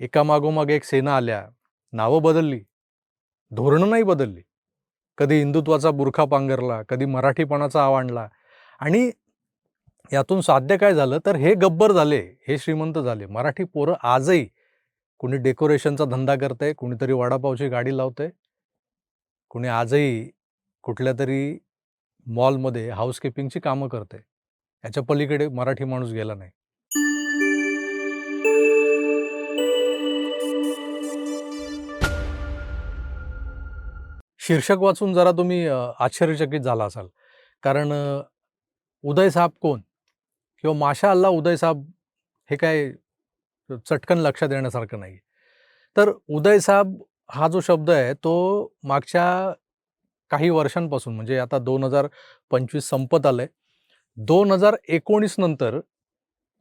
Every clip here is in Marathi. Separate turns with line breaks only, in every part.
एकामागोमाग एक सेना आल्या. नावं बदलली. धोरणं नाही बदलली. कधी हिंदुत्वाचा बुरखा पांघरला कधी मराठीपणाचा आवांडला आणि यातून साध्य काय झालं? तर हे गब्बर झाले हे श्रीमंत झाले. मराठी पोरं आजही कुणी डेकोरेशनचा धंदा करते कुणीतरी वडापावची गाडी लावते कुणी आजही कुठल्या तरी मॉलमध्ये हाऊसकीपिंगची कामं करते याच्या पलीकडे मराठी माणूस गेला नाही. शीर्षक वाचून जरा तुम्ही आश्चर्यचकित झाला असाल. कारण उदय साहेब कोण? किंवा माशा अल्ला उदय साहेब हे काय चटकन लक्षात येण्यासारखं नाही तर उदय साहेब हा जो शब्द आहे तो मागच्या काही वर्षांपासून म्हणजे आता दोन हजार पंचवीस संपत आलं आहे दोन हजार एकोणीस नंतर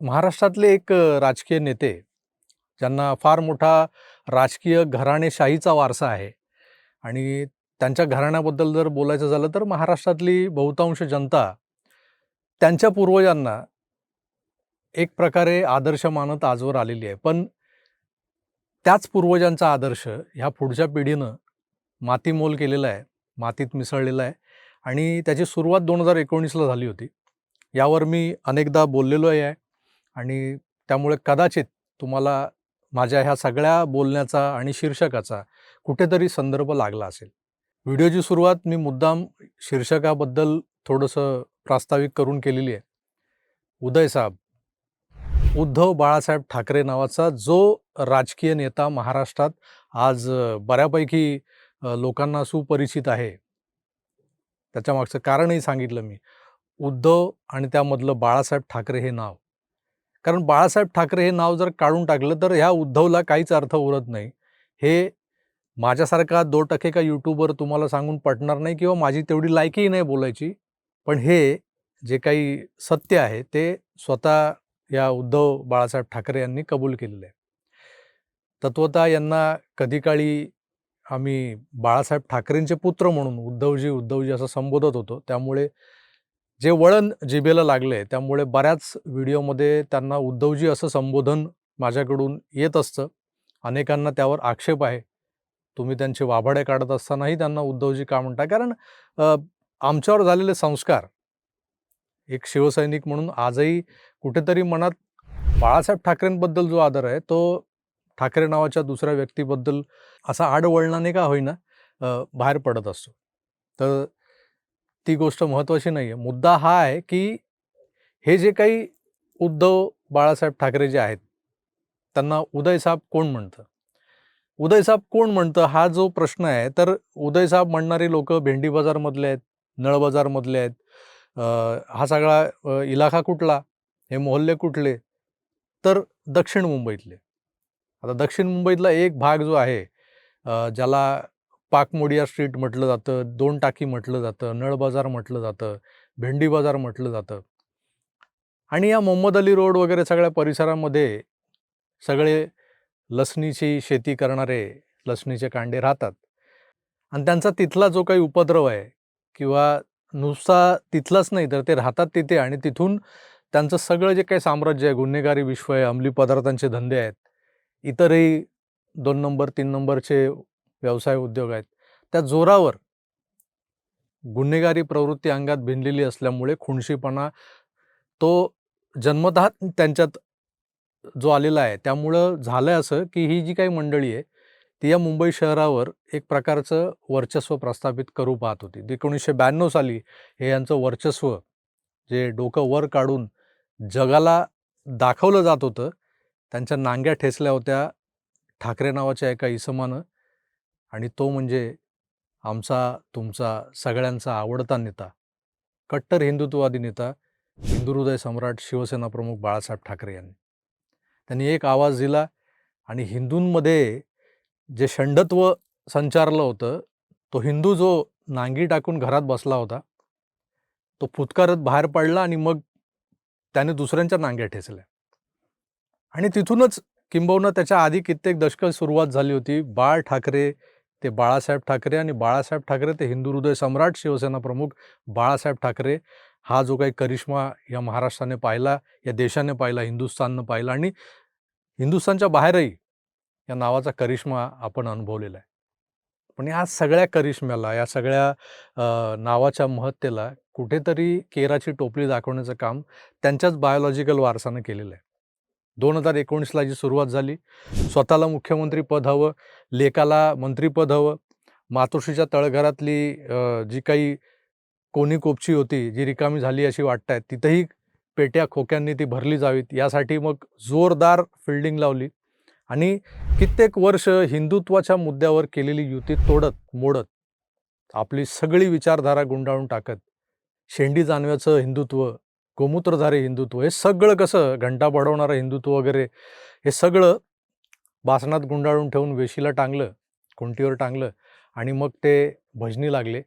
महाराष्ट्रातले एक राजकीय नेते ज्यांना फार मोठा राजकीय घराणेशाहीचा वारसा आहे आणि त्यांच्या घराण्याबद्दल जर बोलायचं झालं तर महाराष्ट्रातली बहुतांश जनता त्यांच्या पूर्वजांना एक प्रकारे आदर्श मानत आजवर आलेली आहे. पण त्याच पूर्वजांचा आदर्श ह्या पुढच्या पिढीनं मातीमोल केलेला आहे मातीत मिसळलेला आहे. आणि त्याची सुरुवात दोन हजार एकोणीसला झाली होती. यावर मी अनेकदा बोललेलो आहे आणि त्यामुळे कदाचित तुम्हाला माझ्या ह्या सगळ्या बोलण्याचा आणि शीर्षकाचा कुठेतरी संदर्भ लागला असेल. व्हिडिओची सुरुवात मी मुद्दाम शीर्षकाबद्दल थोडंसं प्रास्ताविक करून केलेली आहे. उदय साहेब उद्धव बाळासाहेब ठाकरे नावाचा जो राजकीय नेता महाराष्ट्रात आज बऱ्यापैकी लोकांना सुपरिचित आहे. त्याच्यामागचं कारणही सांगितलं मी. उद्धव आणि त्यामधलं बाळासाहेब ठाकरे हे नाव. कारण बाळासाहेब ठाकरे हे नाव जर काढून टाकलं तर ह्या उद्धवला काहीच अर्थ उरत नाही. हे माझ्यासारखा दो टक्के का यूट्यूबर तुम्हाला सांगून पटणार नाही किंवा माझी तेवढी लायकीही नाही बोलायची. पण हे जे काही सत्य आहे ते स्वतः या उद्धव बाळासाहेब ठाकरे यांनी कबूल केलेलं आहे. तत्वतः यांना कधी काळी आम्ही बाळासाहेब ठाकरेंचे पुत्र म्हणून उद्धवजी उद्धवजी असं संबोधत होतो. त्यामुळे जे वळण जिभेला लागले त्यामुळे बऱ्याच व्हिडिओमध्ये त्यांना उद्धवजी असं संबोधन माझ्याकडून येत असतं. अनेकांना त्यावर आक्षेप आहे. तुम्ही त्यांचे वाभाडे काढत असतानाही त्यांना उद्धवजी का म्हणता? कारण आमच्यावर झालेले संस्कार एक शिवसैनिक म्हणून आजही कुठेतरी मनात बाळासाहेब ठाकरेंबद्दल जो आदर आहे तो ठाकरे नावाच्या दुसऱ्या व्यक्तीबद्दल असा आडवळणाने का होईना बाहेर पडत असतो. तर ती गोष्ट महत्त्वाची नाही आहे मुद्दा हा आहे की हे जे काही उद्धव बाळासाहेब ठाकरे जे आहेत त्यांना उदय साहेब कोण म्हणतं? उदयसाहेब कोण म्हणतं? हा जो प्रश्न आहे तर उदयसाहेब म्हणणारी लोक भेंडी बाजारमधले आहेत नळ बाजारमधले आहेत. हा सगळा इलाका कुठला? हे मोहल्ले कुठले? तर दक्षिण मुंबईतले. आता दक्षिण मुंबईतला एक भाग जो आहे ज्याला पाकमोडिया स्ट्रीट म्हटलं जातं दोन टाकी म्हटलं जातं नळ बाजार म्हटलं जातं भेंडी बाजार म्हटलं जातं. आणि या मोहम्मद अली रोड वगैरे सगळ्या परिसरामध्ये सगळे लसणीची शेती करणारे लसणीचे कांडे राहतात. आणि त्यांचा तिथला जो काही उपद्रव आहे किंवा नुसता तिथलाच नाही तर ते राहतात तिथे आणि तिथून त्यांचं सगळं जे काही साम्राज्य आहे गुन्हेगारी विश्व आहे अंमली पदार्थांचे धंदे आहेत इतरही दोन नंबर तीन नंबरचे व्यवसाय उद्योग आहेत. त्या जोरावर गुन्हेगारी प्रवृत्ती अंगात भिनलेली असल्यामुळे खुणशीपणा तो जन्मतः त्यांच्यात जो आलेला आहे त्यामुळं झालं असं की ही जी काही मंडळी आहे ती या मुंबई शहरावर एक प्रकारचं वर्चस्व प्रस्थापित करू पाहत होती. एकोणीसशे ब्याण्णव साली हे यांचं वर्चस्व जे डोकं वर काढून जगाला दाखवलं जात होतं त्यांच्या नांग्या ठेचल्या होत्या ठाकरे नावाच्या एका इसमानं आणि तो म्हणजे आमचा तुमचा सगळ्यांचा आवडता नेता कट्टर हिंदुत्ववादी नेता हिंदू हृदय सम्राट शिवसेना प्रमुख बाळासाहेब ठाकरे यांनी. त्यांनी एक आवाज दिला आणि हिंदूंमध्ये जे षंडत्व संचारलं होतं तो हिंदू जो नांगी टाकून घरात बसला होता तो फुतकारत बाहेर पडला आणि मग त्याने दुसऱ्यांच्या नांग्या ठेचल्या. आणि तिथूनच किंबहुना त्याच्या आधी कित्येक दशकं सुरुवात झाली होती. बाळ ठाकरे ते बाळासाहेब ठाकरे आणि बाळासाहेब ठाकरे ते हिंदू हृदय सम्राट शिवसेना प्रमुख बाळासाहेब ठाकरे. हा जो काही करिश्मा या महाराष्ट्राने पाहिला या देशाने पाहिला हिंदुस्थाननं पाहिला आणि हिंदुस्थानच्या बाहेरही या नावाचा करिश्मा आपण अनुभवलेला आहे. पण या सगळ्या करिश्म्याला या सगळ्या नावाच्या महत्तेला कुठेतरी केराची टोपली दाखवण्याचं काम त्यांच्याच बायोलॉजिकल वारसानं केलेलं आहे. दोन हजार एकोणीसला जी सुरुवात झाली स्वतःला मुख्यमंत्री पद हवं लेकाला मंत्रीपद हवं मातोश्रीच्या तळघरातली जी काही कोणी कोपची होती जी रिकामी झाली अशी वाटत आहे तिथंही पेट्या खोक्यांनी ती भरली जावीत. यासाठी मग जोरदार फिल्डिंग लावली आणि कित्येक वर्ष हिंदुत्वाच्या मुद्द्यावर केलेली युती तोडत मोडत आपली सगळी विचारधारा गुंडाळून टाकत. शेंडी जानव्याचं हिंदुत्व गोमूत्रधारे हिंदुत्व हे सगळं कसं घंटा बडवणारं हिंदुत्व वगैरे हे सगळं बासनात गुंडाळून ठेवून वेशीला टांगलं खुंटीवर टांगलं आणि मग ते भजनी लागले.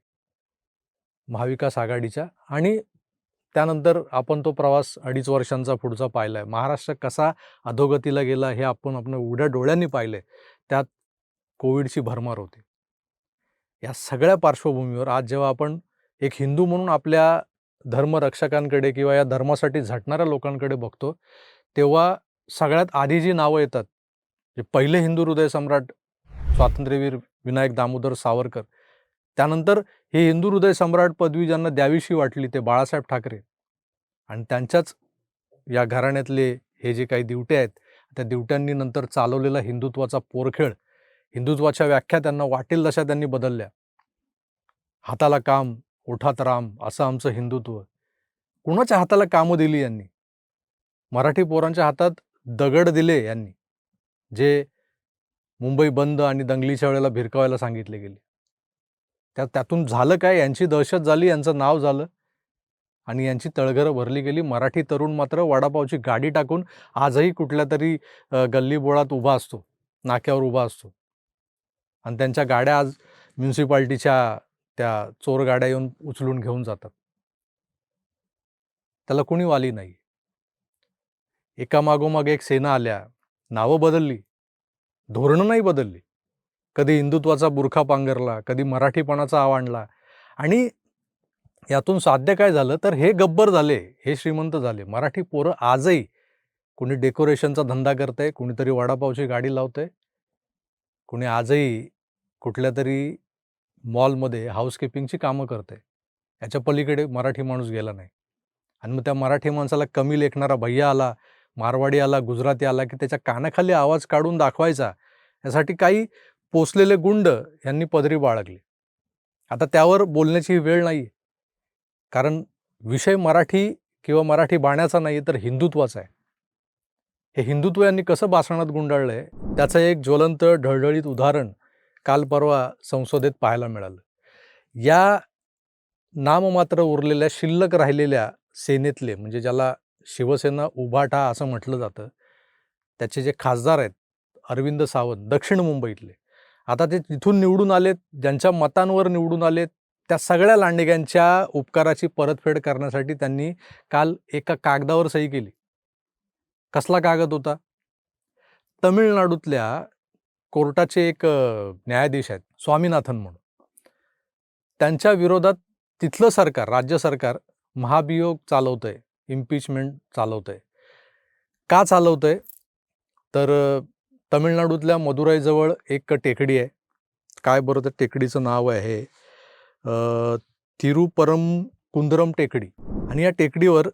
महाविकास आघाडीच्या आणि त्यानंतर आपण तो प्रवास अडीच वर्षांचा पुढचा पाहिला आहे महाराष्ट्र कसा अधोगतीला गेला हे आपण आपण उघड्या डोळ्यांनी पाहिले त्यात कोविडची भरमार होती. या सगळ्या पार्श्वभूमीवर आज जेव्हा आपण एक हिंदू म्हणून आपल्या धर्मरक्षकांकडे किंवा या धर्मासाठी झटणाऱ्या लोकांकडे बघतो तेव्हा सगळ्यात आधी जी नावं येतात जे पहिले हिंदू हृदय सम्राट स्वातंत्र्यवीर विनायक दामोदर सावरकर त्यानंतर ही हिंदू हृदय सम्राट पदवी ज्यांना द्यावीशी वाटली ते बाळासाहेब ठाकरे. आणि त्यांच्याच या घराण्यातले हे जे काही दिवटे आहेत त्या दिवट्यांनी नंतर चालवलेला हिंदुत्वाचा पोरखेळ हिंदुत्वाच्या व्याख्या त्यांना वाटेल तशा त्यांनी बदलल्या. हाताला काम ओठात राम असं आमचं हिंदुत्व. कुणाच्या हाताला कामं दिली यांनी? मराठी पोरांच्या हातात दगड दिले यांनी जे मुंबई बंद आणि दंगलीच्या वेळेला भिरकावायला सांगितले गेले. त्या त्यातून झालं काय? यांची दहशत झाली यांचं नाव झालं. आणि यांची तळघरं भरली गेली. मराठी तरुण मात्र वडापावची गाडी टाकून आजही कुठल्या तरी गल्लीबोळात उभा असतो. नाक्यावर उभा असतो. आणि त्यांच्या गाड्या आज म्युन्सिपाल्टीच्या त्या चोर गाड्या येऊन उचलून घेऊन जातात. त्याला कुणी वाली नाही. एकामागोमाग एक सेना आल्या. नावं बदलली. धोरणं नाही बदलली. कधी हिंदुत्वाचा बुरखा पांघरला कधी मराठीपणाचा आवांडला आणि यातून साध्य काय झालं? तर हे गब्बर झाले हे श्रीमंत झाले. मराठी पोरं आजही कुणी डेकोरेशनचा धंदा करते कुणीतरी वडापावची गाडी लावते कुणी आजही कुठल्या तरी मॉलमध्ये हाऊसकीपिंगची कामं करते याच्या पलीकडे मराठी माणूस गेला नाही. आणि मग त्या मराठी माणसाला कमी लेखणारा भैया आला मारवाडी आला गुजराती आला की त्याच्या कानाखाली आवाज काढून दाखवायचा. यासाठी काही पोचलेले गुंड यांनी पदरी बाळगले. आता त्यावर बोलण्याची वेळ नाही कारण विषय मराठी किंवा मराठी बाण्याचा नाही तर हिंदुत्वाचा आहे. हे हिंदुत्व यांनी कसं बासणात गुंडाळलं आहे त्याचं एक ज्वलंत ढळढळीत उदाहरण काल परवा संसदेत पाहायला मिळालं. या नाममात्र उरलेल्या शिल्लक राहिलेल्या सेनेतले म्हणजे ज्याला शिवसेना उभाटा असं म्हटलं जातं त्याचे जे खासदार आहेत अरविंद सावंत दक्षिण मुंबईतले आता ते तिथून निवडून आलेत ज्यांच्या मतांवर निवडून आलेत त्या सगळ्या लांडग्यांच्या उपकाराची परतफेड करण्यासाठी त्यांनी काल एका कागदावर सही केली. कसला कागद होता? तमिळनाडूतल्या कोर्टाचे एक न्यायाधीश आहेत स्वामीनाथन म्हणून. त्यांच्या विरोधात तिथलं सरकार राज्य सरकार महाभियोग चालवतंय इम्पिचमेंट चालवतंय. का चालवतंय? तर तमिळनाडूतल्या मदुराईजवळ एक टेकडी आहे. काय बरं त्या टेकडीचं नाव आहे? तिरुपरम कुंदरम टेकडी. आणि या टेकडीवर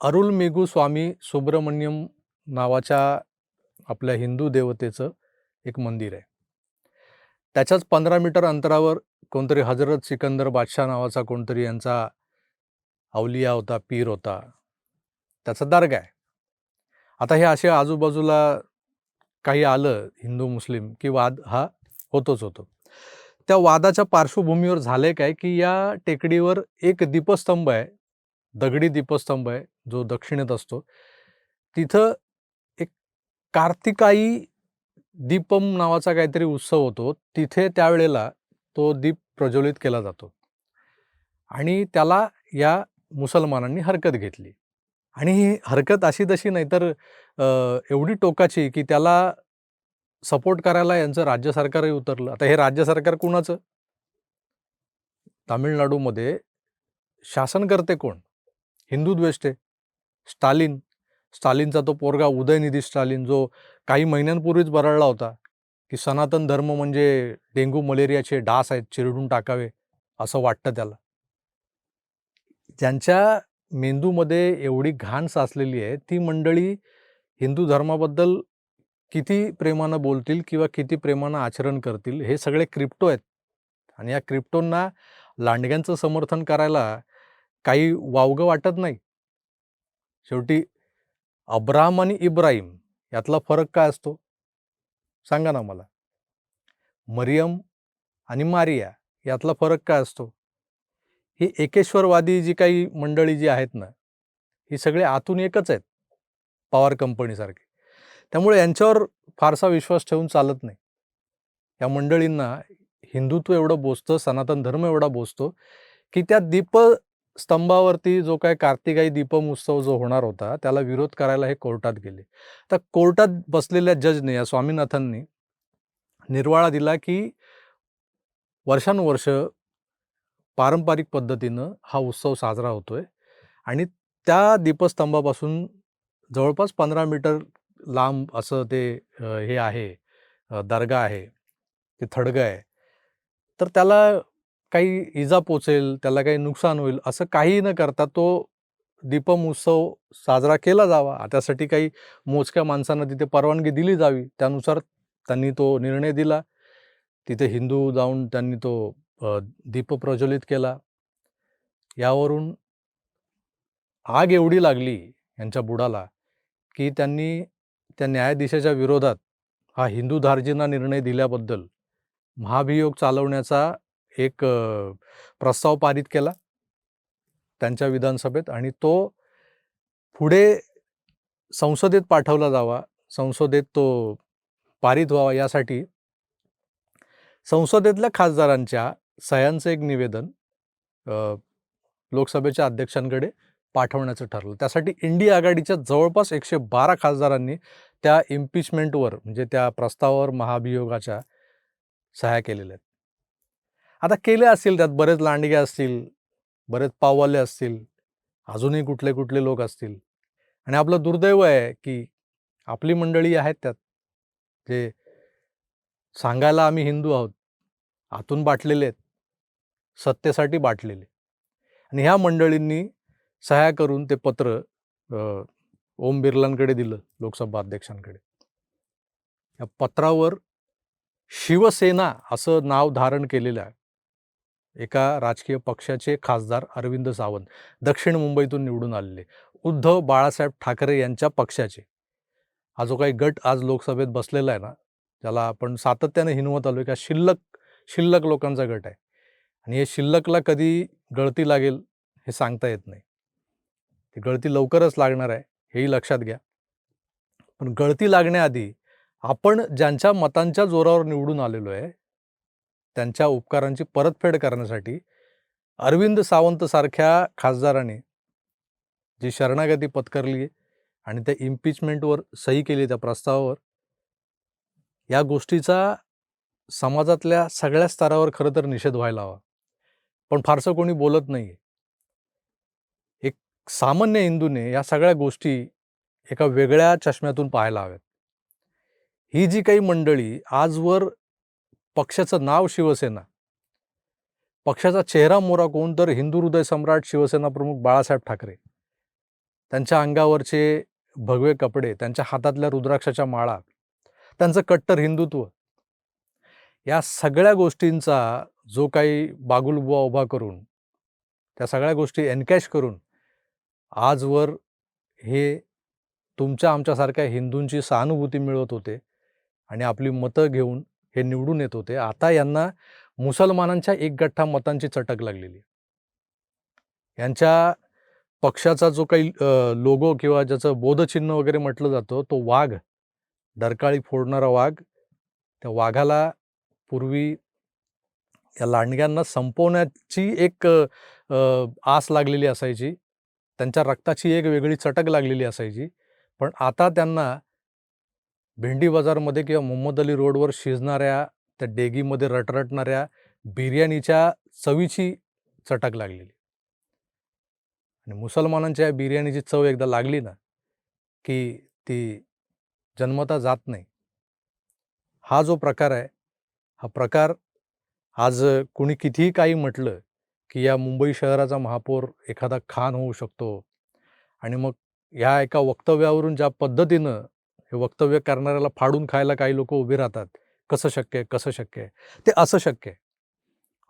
अरुलमेगू स्वामी सुब्रमण्यम नावाच्या आपल्या हिंदू देवतेचं एक मंदिर आहे. त्याच्याच पंधरा मीटर अंतरावर कोणतरी हजरत सिकंदर बादशाह नावाचा कोणतरी यांचा अवलिया होता पीर होता. त्याचा दर्गा आहे. आता हे असे आजूबाजूला काही आलं हिंदू मुस्लिम की वाद हा होतोच होतो. त्या वादाच्या पार्श्वभूमीवर झाले काय की या टेकडीवर एक दीपस्तंभ आहे दगडी दीपस्तंभ आहे जो दक्षिणेत असतो. तिथं एक कार्तिकाई दीपम नावाचा काहीतरी उत्सव होतो. तिथे त्यावेळेला तो दीप प्रज्वलित केला जातो. आणि त्याला या मुसलमानांनी हरकत घेतली. आणि ही हरकत अशी तशी नाही तर एवढी टोकाची की त्याला सपोर्ट करायला यांचं राज्य सरकारही उतरलं. आता हे राज्य सरकार कुणाचं? तामिळनाडूमध्ये शासन करते कोण? हिंदू द्वेष्टे स्टालिन. स्टालिनचा तो पोरगा उदयनिधी स्टालिन जो काही महिन्यांपूर्वीच बरळला होता की सनातन धर्म म्हणजे डेंग्यू मलेरियाचे डास आहेत चिरडून टाकावे असं वाटतं त्याला. ज्यांच्या मेंदूमध्ये एवढी घाण साचलेली आहे ती मंडळी हिंदू धर्माबद्दल किती प्रेमानं बोलतील किंवा किती प्रेमानं आचरण करतील हे सगळे क्रिप्टो आहेत. आणि या क्रिप्टोंना लांडग्यांचं समर्थन करायला काही वावगं वाटत नाही. शेवटी अब्राम आणि इब्राहिम यातला फरक काय असतो? सांगा ना मला. मरियम आणि मारिया यातला फरक काय असतो? ही एकेश्वरवादी जी काही मंडळी जी आहेत ना ही सगळे आतून एकच आहेत पॉवर कंपनीसारखे. त्यामुळे यांच्यावर फारसा विश्वास ठेवून चालत नाही. या मंडळींना हिंदुत्व एवढं बोचतं सनातन धर्म एवढा बोचतो की त्या दीप स्तंभावरती जो काय कार्तिकाई दीपम उत्सव जो होणार होता त्याला विरोध करायला हे कोर्टात गेले. तर कोर्टात बसलेल्या जजने या स्वामीनाथांनी निर्वाळा दिला की वर्षानुवर्ष पारंपरिक पद्धतीनं हा उत्सव साजरा होतोय. आणि त्या दीपस्तंभापासून जवळपास पंधरा मीटर लांब असं ते हे आहे दर्गा आहे ते थडगं आहे. तर त्याला काही इजा पोचेल त्याला काही नुकसान होईल असं काही न करता तो दीपम उत्सव साजरा केला जावा. त्यासाठी काही मोजक्या माणसांना तिथे परवानगी दिली जावी. त्यानुसार त्यांनी तो निर्णय दिला. तिथे हिंदू जाऊन त्यांनी तो दीप प्रज्वलित केला. यावरून आग एवढी लागली यांच्या बुडाला की त्यांनी त्या न्यायाधीशाच्या विरोधात हा हिंदू धार्जींना निर्णय दिल्याबद्दल महाभियोग चालवण्याचा एक प्रस्ताव पारित केला त्यांच्या विधानसभेत आणि तो पुढे संसदेत पाठवला जावा संसदेत तो पारित व्हावा यासाठी संसदेतल्या खासदारांच्या सह्यांचं एक निवेदन लोकसभेच्या अध्यक्षांकडे पाठवण्याचं ठरलं. त्यासाठी इंडिया आघाडीच्या जवळपास एकशे बारा खासदारांनी त्या इम्पिचमेंटवर म्हणजे त्या प्रस्तावावर महाभियोगाच्या सह्या केलेल्या आहेत. आता केले असतील त्यात बरेच लांडगे असतील बरेच पाववाले असतील अजूनही कुठले कुठले लोक असतील. आणि आपलं दुर्दैव आहे की आपली मंडळी आहेत त्यात जे सांगायला आम्ही हिंदू आहोत आतून बाटलेले आहेत. सत्तेसाठी बाटलेले. आणि ह्या मंडळींनी सह्या करून ते पत्र ओम बिर्लांकडे दिलं लोकसभा अध्यक्षांकडे. या पत्रावर शिवसेना असं नाव धारण केलेल्या एका राजकीय पक्षाचे खासदार अरविंद सावंत दक्षिण मुंबईतून निवडून आलेले. उद्धव बाळासाहेब ठाकरे यांच्या पक्षाचे. हा जो काही गट आज लोकसभेत बसलेला आहे ना ज्याला आपण सातत्याने हिनवत आलोय का शिल्लक शिल्लक लोकांचा गट आहे. आणि हे शिल्लकला कधी गळती लागेल हे सांगता येत नाही. ती गळती लवकरच लागणार आहे हेही लक्षात घ्या. पण गळती लागण्याआधी आपण ज्यांच्या मतांच्या जोरावर निवडून आलेलो आहे त्यांच्या उपकारांची परतफेड करण्यासाठी अरविंद सावंत सारख्या खासदाराने जी शरणागती पत्करली आणि त्या इम्पिचमेंटवर सही केली त्या प्रस्तावावर या गोष्टीचा समाजातल्या सगळ्या स्तरावर खरं तर निषेध व्हायला हवा. पण फारसं कोणी बोलत नाही एक सामान्य हिंदूने या सगळ्या गोष्टी एका वेगळ्या चष्म्यातून पाहायला हव्यात. ही जी काही मंडळी आजवर पक्षाचं नाव शिवसेना पक्षाचा चेहरा मोरा कोण तर हिंदू हृदय सम्राट शिवसेना प्रमुख बाळासाहेब ठाकरे. त्यांच्या अंगावरचे भगवे कपडे त्यांच्या हातातल्या रुद्राक्षाच्या माळा त्यांचं कट्टर हिंदुत्व या सगळ्या गोष्टींचा जो काही बागुलबुवा उभा करून त्या सगळ्या गोष्टी एनकॅश करून आजवर हे तुमच्या आमच्यासारख्या हिंदूंची सहानुभूती मिळवत होते आणि आपली मतं घेऊन हे निवडून येत होते आता यांना मुसलमानांच्या एक गठ्ठा मतांची चटक लागलेली यांच्या पक्षाचा जो काही लोगो किंवा ज्याचं बोधचिन्ह वगैरे म्हटलं जातं तो वाघ डरकाळी फोडणारा वाघ त्या वाघाला पूर्वी या लांडग्यांना संपवण्याची एक आस लागलेली असायची. त्यांच्या रक्ताची एक वेगळी चटक लागलेली असायची. पण आता त्यांना भेंडी बाजारमध्ये किंवा मोहम्मद अली रोडवर शिजणाऱ्या त्या डेगीमध्ये रटरटणाऱ्या बिर्याणीच्या चवीची चटक लागलेली. आणि मुसलमानांच्या या बिर्याणीची चव एकदा लागली ना की ती जन्मता जात नाही. हा जो प्रकार आहे हा प्रकार आज कुणी कितीही काही म्हटलं की या मुंबई शहराचा महापौर एखादा खान होऊ शकतो आणि मग ह्या एका वक्तव्यावरून ज्या पद्धतीनं हे वक्तव्य करणाऱ्याला फाडून खायला काही लोक उभे राहतात कसं शक्य आहे कसं शक्य आहे ते असं शक्य आहे.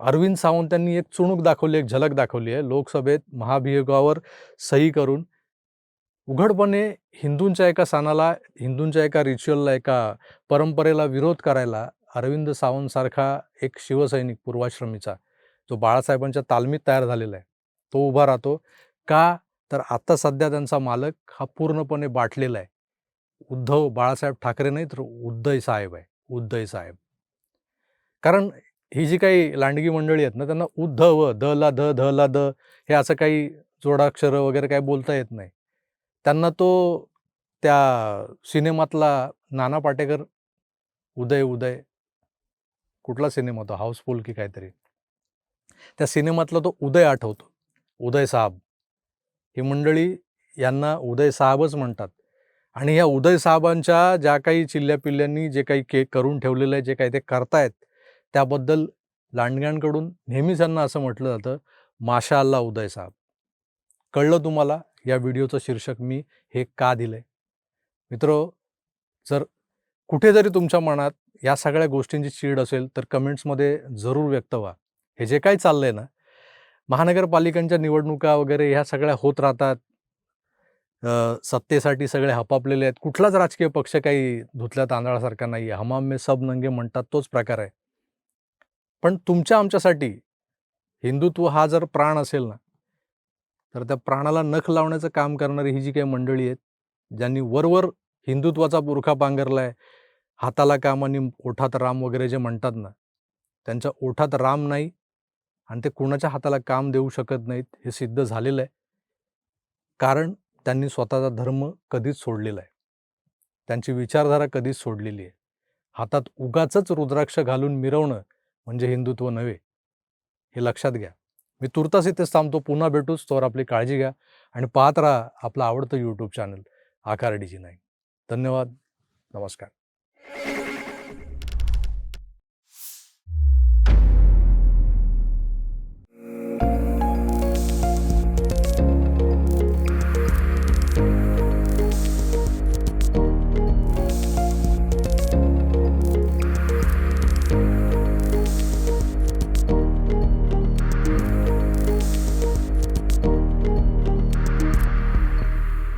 अरविंद सावंत यांनी एक चुणूक दाखवली एक झलक दाखवली आहे लोकसभेत महाभियोगावर सही करून उघडपणे हिंदूंच्या एका सणाला हिंदूंच्या एका रिच्युअलला एका परंपरेला विरोध करायला अरविंद सावंतसारखा एक शिवसैनिक पूर्वाश्रमीचा जो बाळासाहेबांच्या तालमीत तयार झालेला आहे तो उभा राहतो. का? तर आत्ता सध्या त्यांचा मालक हा पूर्णपणे बाटलेला आहे. उद्धव बाळासाहेब ठाकरे नाही तर उद्धय साहेब आहे उद्धय साहेब. कारण ही जी काही लांडगी मंडळी आहेत ना त्यांना उद्धव द ला ध ध ला द हे असं काही जोडाक्षरं वगैरे काही बोलता येत नाही. त्यांना तो त्या सिनेमातला नाना पाटेकर उदय उदय कुठला सिनेमा होता? हाऊसफुल की काहीतरी? त्या सिनेमातला तो उदय आठवतो. उदय साहब ही मंडळी यांना उदय साहबच म्हणतात. आणि ह्या उदय साहेबांच्या ज्या काही चिल्ल्यापिल्ल्यांनी जे काही के करून ठेवलेलं आहे जे काही ते करतायत त्याबद्दल लांडग्यांकडून नेहमीच यांना असं म्हटलं जातं माशा अल्ला उदय साहेब कळलं तुम्हाला? या व्हिडिओचं शीर्षक मी हे का दिलं आहे मित्र जर कुठे जरी तुमच्या मनात या सगळ्या गोष्टींची चीड असेल तर कमेंट्समध्ये जरूर व्यक्त व्हा. हे जे काही चाललं आहे ना महानगरपालिकांच्या निवडणुका वगैरे ह्या सगळ्या होत राहतात. सत्तेसाठी सगळे हपापलेले आहेत. कुठलाच राजकीय पक्ष काही धुतल्या तांदळासारखा नाही आहे हमाम मे सब नंगे म्हणतात तोच प्रकार आहे. पण तुमच्या आमच्यासाठी हिंदुत्व हा जर प्राण असेल ना तर त्या प्राणाला नख लावण्याचं काम करणारी ही जी काही मंडळी आहेत ज्यांनी वरवर हिंदुत्वाचा पुरखा पांघरला आहे हाताला काम आणि ओठात राम वगैरे जे म्हणतात ना त्यांच्या ओठात राम नाही आणि ते कुणाच्या हाताला काम देऊ शकत नाहीत हे सिद्ध झालेलं आहे. कारण त्यांनी स्वतःचा धर्म कधीच सोडलेला आहे. त्यांची विचारधारा कधीच सोडलेली आहे. हातात उगाच रुद्राक्ष घालून मिरवणं म्हणजे हिंदुत्व नव्हे. हे लक्षात घ्या. मी तुर्तास इथेच थांबतो. पुन्हा भेटूच तोवर आपली काळजी घ्या आणि पाहत राहा आपलं आवडतं यूट्यूब चॅनल आकार डीजी नाही धन्यवाद. नमस्कार. Thank you.